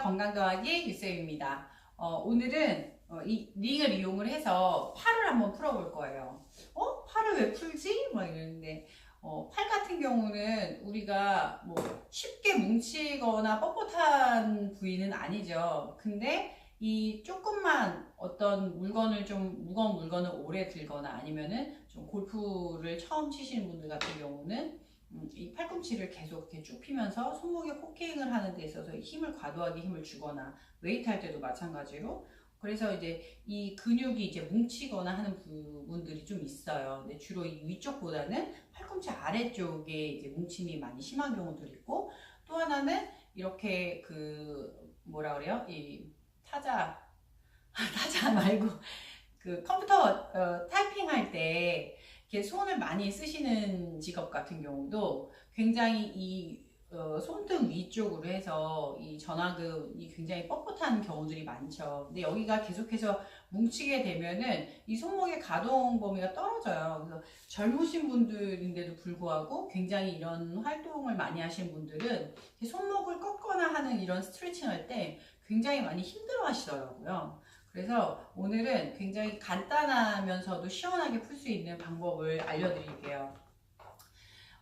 건강더하기 유쌤입니다. 어, 오늘은 어, 이 링을 이용을 해서 팔을 한번 풀어 볼 거예요. 어? 팔을 왜 풀지? 막 이러는데 어, 팔 같은 경우는 우리가 뭐 쉽게 뭉치거나 뻣뻣한 부위는 아니죠. 근데 이 조금만 어떤 물건을 좀 무거운 물건을 오래 들거나 아니면은 좀 골프를 처음 치시는 분들 같은 경우는 음, 이 팔꿈치를 계속 이렇게 쭉 피면서 손목에 호킹을 하는 데 있어서 힘을 과도하게 힘을 주거나 웨이트 할 때도 마찬가지로 그래서 이제 이 근육이 이제 뭉치거나 하는 부분들이 좀 있어요. 근데 주로 이 위쪽보다는 팔꿈치 아래쪽에 이제 뭉침이 많이 심한 경우도 있고 또 하나는 이렇게 그 뭐라 그래요? 이 타자 타자 말고 그 컴퓨터 어, 타이핑 할때 이렇게 손을 많이 쓰시는 직업 같은 경우도 굉장히 이 어, 손등 위쪽으로 해서 이 전화근이 굉장히 뻣뻣한 경우들이 많죠. 근데 여기가 계속해서 뭉치게 되면은 이 손목의 가동 범위가 떨어져요. 그래서 젊으신 분들인데도 불구하고 굉장히 이런 활동을 많이 하시는 분들은 손목을 꺾거나 하는 이런 스트레칭 할 때 굉장히 많이 힘들어 하시더라고요. 그래서 오늘은 굉장히 간단하면서도 시원하게 풀 수 있는 방법을 알려드릴게요.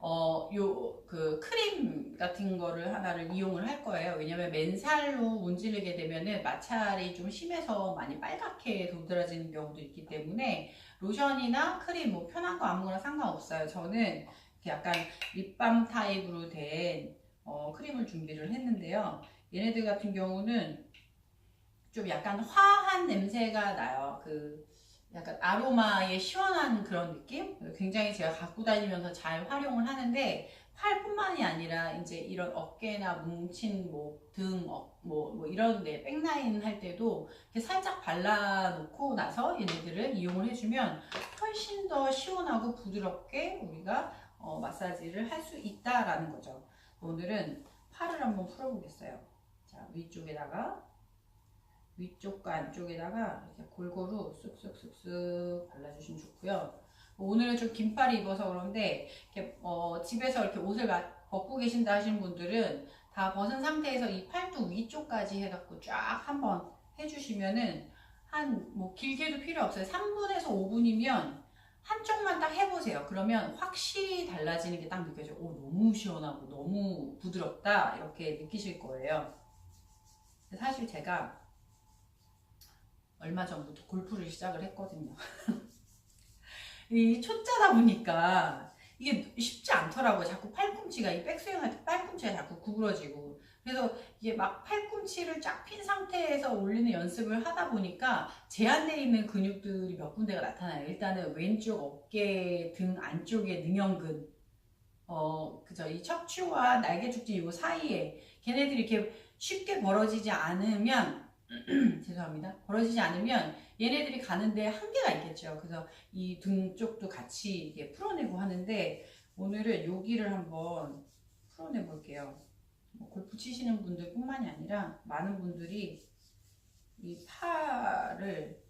어, 요, 그, 크림 같은 거를 하나를 이용을 할 거예요. 왜냐면 맨살로 문지르게 되면은 마찰이 좀 심해서 많이 빨갛게 도드라지는 경우도 있기 때문에 로션이나 크림 뭐 편한 거 아무거나 상관없어요. 저는 약간 립밤 타입으로 된 어, 크림을 준비를 했는데요. 얘네들 같은 경우는 좀 약간 화한 냄새가 나요. 그, 약간 아로마의 시원한 그런 느낌? 굉장히 제가 갖고 다니면서 잘 활용을 하는데 팔뿐만이 아니라 이제 이런 어깨나 뭉친 뭐 등, 어, 뭐, 뭐 이런 데 백라인 할 때도 살짝 발라놓고 나서 얘네들을 이용을 해주면 훨씬 더 시원하고 부드럽게 우리가 어, 마사지를 할 수 있다라는 거죠. 오늘은 팔을 한번 풀어보겠어요. 자, 위쪽에다가 위쪽과 안쪽에다가 이렇게 골고루 쓱쓱쓱쓱 발라주시면 좋고요. 오늘은 좀 긴팔을 입어서 그런데 이렇게 어, 집에서 이렇게 옷을 벗고 계신다 하시는 분들은 다 벗은 상태에서 이 팔뚝 위쪽까지 해갖고 쫙 한번 해주시면은 한 뭐 길게도 필요 없어요. 3분에서 5분이면 한쪽만 딱 해보세요. 그러면 확실히 달라지는 게 딱 느껴져요. 오, 너무 시원하고 너무 부드럽다. 이렇게 느끼실 거예요. 사실 제가 얼마 전부터 골프를 시작을 했거든요. 이 초짜다 보니까 이게 쉽지 않더라고요. 자꾸 팔꿈치가 이 백스윙 할 때 팔꿈치가 자꾸 구부러지고 그래서 이게 막 팔꿈치를 쫙 핀 상태에서 올리는 연습을 하다 보니까 제한되어 있는 근육들이 몇 군데가 나타나요. 일단은 왼쪽 어깨 등 안쪽에 능형근 어 그죠 이 척추와 날개축지 요 사이에 걔네들이 이렇게 쉽게 벌어지지 않으면 죄송합니다. 벌어지지 않으면 얘네들이 가는데 한계가 있겠죠. 그래서 이 등 쪽도 같이 이게 풀어내고 하는데 오늘은 여기를 한번 풀어내 볼게요. 뭐 골프 치시는 분들 뿐만이 아니라 많은 분들이 이 팔을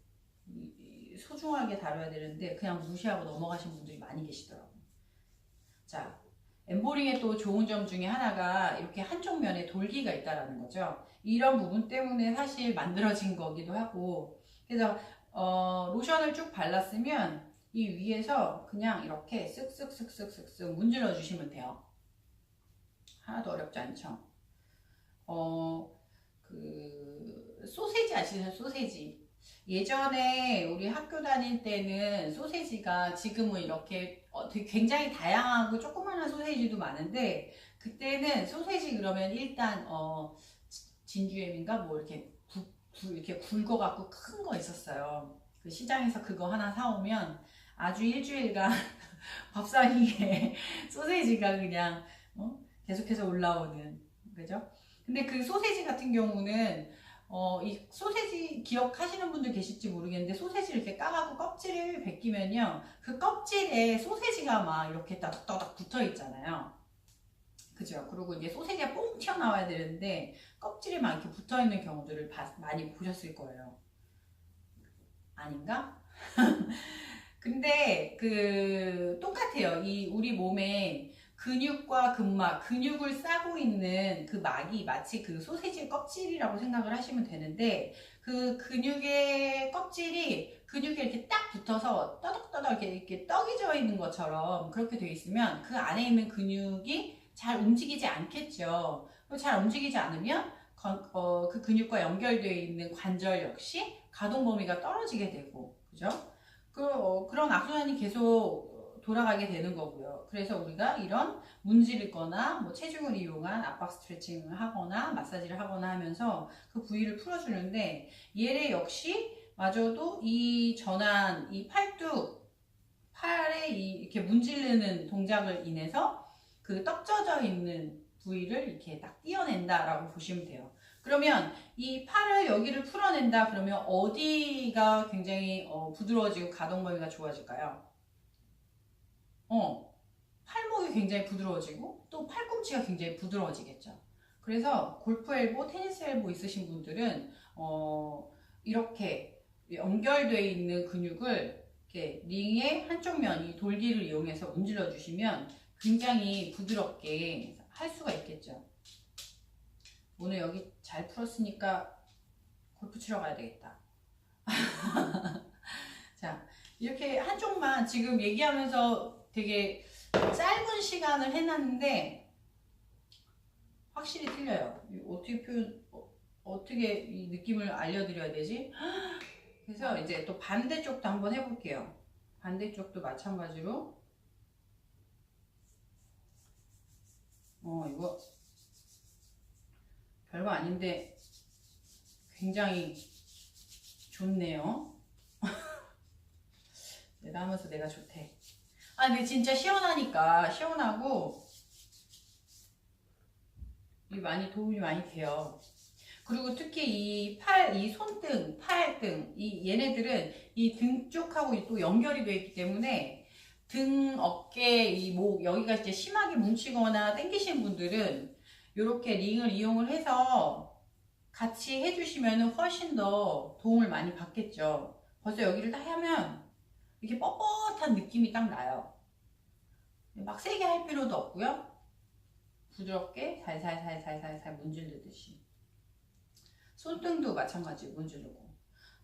소중하게 다뤄야 되는데 그냥 무시하고 넘어가신 분들이 많이 계시더라고요. 자, 엠보링의 또 좋은 점 중에 하나가 이렇게 한쪽 면에 돌기가 있다라는 거죠. 이런 부분 때문에 사실 만들어진 거기도 하고 그래서 어, 로션을 쭉 발랐으면 이 위에서 그냥 이렇게 쓱쓱쓱쓱쓱쓱 문질러 주시면 돼요. 하나도 어렵지 않죠. 어, 그 소세지 아시죠? 소세지. 예전에 우리 학교 다닐 때는 소세지가 지금은 이렇게 어, 굉장히 다양하고 조그마한 소세지도 많은데 그때는 소세지 그러면 일단 어, 진주햄인가 뭐 이렇게 부, 부, 이렇게 굵어 갖고 큰 거 있었어요. 그 시장에서 그거 하나 사오면 아주 일주일간 밥상위에 소세지가 그냥 어? 계속해서 올라오는 그죠? 근데 그 소세지 같은 경우는 어, 이 소세지 기억하시는 분들 계실지 모르겠는데 소세지를 이렇게 까갖고 껍질을 벗기면요. 그 껍질에 소세지가 막 이렇게 따닥따닥 붙어 있잖아요. 그죠? 그리고 이제 소세지가 뽕 튀어나와야 되는데 껍질에 막 이렇게 붙어 있는 경우들을 바, 많이 보셨을 거예요. 아닌가? 근데 그 똑같아요. 이 우리 몸에 근육과 근막, 근육을 싸고 있는 그 막이 마치 그 소세지 껍질이라고 생각을 하시면 되는데 그 근육의 껍질이 근육에 이렇게 딱 붙어서 떠덕떠덕 이렇게, 이렇게 떡이 져 있는 것처럼 그렇게 돼 있으면 그 안에 있는 근육이 잘 움직이지 않겠죠. 잘 움직이지 않으면 건- 어, 그 근육과 연결되어 있는 관절 역시 가동 범위가 떨어지게 되고, 그죠? 그, 어, 그런 악순환이 계속 돌아가게 되는 거고요. 그래서 우리가 이런 문지를 거나 뭐 체중을 이용한 압박 스트레칭을 하거나 마사지를 하거나 하면서 그 부위를 풀어주는데 얘를 역시 마저도 이 전환, 이 팔뚝, 팔에 이 이렇게 문지르는 동작을 인해서 그 떡져져 있는 부위를 이렇게 딱 띄어낸다라고 보시면 돼요. 그러면 이 팔을 여기를 풀어낸다 그러면 어디가 굉장히 어, 부드러워지고 가동 범위가 좋아질까요? 어, 팔목이 굉장히 부드러워지고 또 팔꿈치가 굉장히 부드러워지겠죠. 그래서 골프 엘보, 테니스 엘보 있으신 분들은 어, 이렇게 연결되어 있는 근육을 이렇게 링의 한쪽 면이 돌기를 이용해서 문질러 주시면 굉장히 부드럽게 할 수가 있겠죠. 오늘 여기 잘 풀었으니까 골프 치러 가야 되겠다. 자, 이렇게 한쪽만 지금 얘기하면서 되게 짧은 시간을 해놨는데 확실히 틀려요. 어떻게 표현, 어, 어떻게 이 느낌을 알려드려야 되지? 그래서 이제 또 반대쪽도 한번 해볼게요. 반대쪽도 마찬가지로. 어, 이거 별거 아닌데 굉장히 좋네요. 내가 하면서 내가 좋대. 아, 근데 진짜 시원하니까 시원하고 이 많이 도움이 많이 돼요. 그리고 특히 이 팔, 이 손등, 팔등, 이 얘네들은 이 등 쪽하고 또 연결이 되어 있기 때문에 등, 어깨, 이 목 여기가 이제 심하게 뭉치거나 당기신 분들은 이렇게 링을 이용을 해서 같이 해주시면 훨씬 더 도움을 많이 받겠죠. 벌써 여기를 딱 하면 이렇게 뻣뻣한 느낌이 딱 나요. 막 세게 할 필요도 없고요. 부드럽게 살살살살살살 문지르듯이. 손등도 마찬가지 문지르고.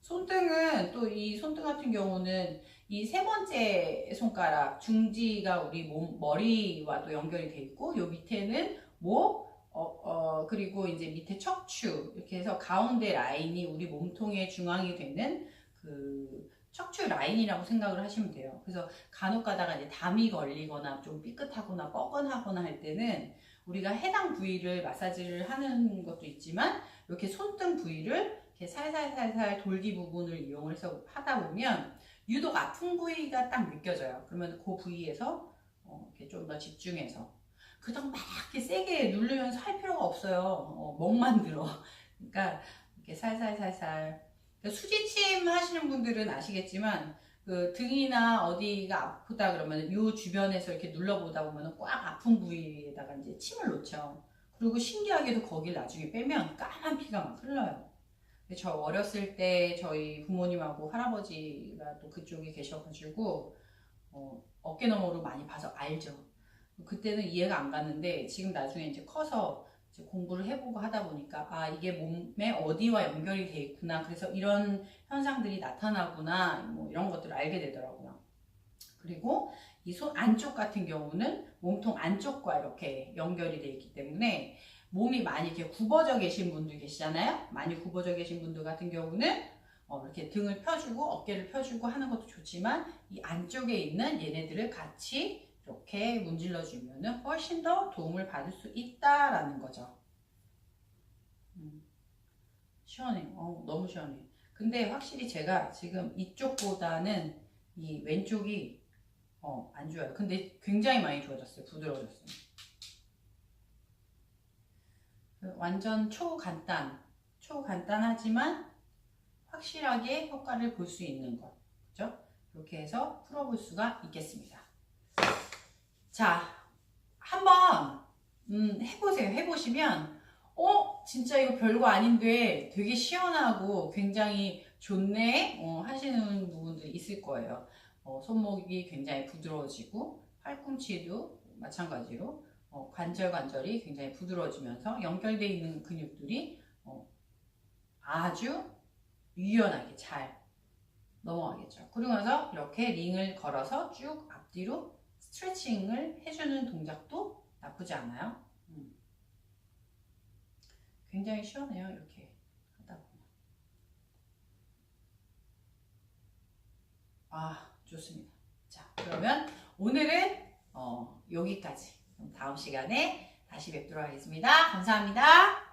손등은 또 이 손등 같은 경우는 이 세 번째 손가락 중지가 우리 몸 머리와도 연결이 돼 있고 요 밑에는 목 어, 어, 그리고 이제 밑에 척추 이렇게 해서 가운데 라인이 우리 몸통의 중앙이 되는 그 척추 라인이라고 생각을 하시면 돼요. 그래서 간혹 가다가 이제 담이 걸리거나 좀 삐끗하거나 뻐근하거나 할 때는 우리가 해당 부위를 마사지를 하는 것도 있지만 이렇게 손등 부위를 이렇게 살살살살 돌기 부분을 이용해서 하다 보면 유독 아픈 부위가 딱 느껴져요. 그러면 그 부위에서 어, 이렇게 좀 더 집중해서 그닥 막 이렇게 세게 누르면서 할 필요가 없어요. 어, 멍만 들어. 그러니까 이렇게 살살살살. 그러니까 수지침 하시는 분들은 아시겠지만 그 등이나 어디가 아프다 그러면 요 주변에서 이렇게 눌러보다 보면 꽉 아픈 부위에다가 이제 침을 놓죠. 그리고 신기하게도 거길 나중에 빼면 까만 피가 막 흘러요. 저 어렸을 때 저희 부모님하고 할아버지가 또 그쪽에 계셔가지고 어, 어깨 너머로 많이 봐서 알죠. 그때는 이해가 안 갔는데 지금 나중에 이제 커서 공부를 해보고 하다 보니까 아 이게 몸에 어디와 연결이 돼 있구나 그래서 이런 현상들이 나타나구나 뭐 이런 것들을 알게 되더라고요. 그리고 이 손 안쪽 같은 경우는 몸통 안쪽과 이렇게 연결이 돼 있기 때문에 몸이 많이 이렇게 굽어져 계신 분들 계시잖아요. 많이 굽어져 계신 분들 같은 경우는 어, 이렇게 등을 펴주고 어깨를 펴주고 하는 것도 좋지만 이 안쪽에 있는 얘네들을 같이 이렇게 문질러 주면 훨씬 더 도움을 받을 수 있다라는 거죠. 음, 시원해. 어, 너무 시원해. 근데 확실히 제가 지금 이쪽보다는 이 왼쪽이 어, 안 좋아요. 근데 굉장히 많이 좋아졌어요. 부드러워졌어요. 완전 초간단, 초간단하지만 확실하게 효과를 볼 수 있는 것. 그죠? 이렇게 해서 풀어볼 수가 있겠습니다. 자, 한번 음, 해보세요. 해보시면 어? 진짜 이거 별거 아닌데 되게 시원하고 굉장히 좋네 어, 하시는 부분들이 있을 거예요. 어, 손목이 굉장히 부드러워지고 팔꿈치도 마찬가지로 어, 관절 관절이 굉장히 부드러워지면서 연결되어 있는 근육들이 어, 아주 유연하게 잘 넘어가겠죠. 그러고 나서 이렇게 링을 걸어서 쭉 앞뒤로 스트레칭을 해주는 동작도 나쁘지 않아요. 음. 굉장히 시원해요. 이렇게 하다 보면. 아, 좋습니다. 자, 그러면 오늘은 어, 여기까지. 그럼 다음 시간에 다시 뵙도록 하겠습니다. 감사합니다.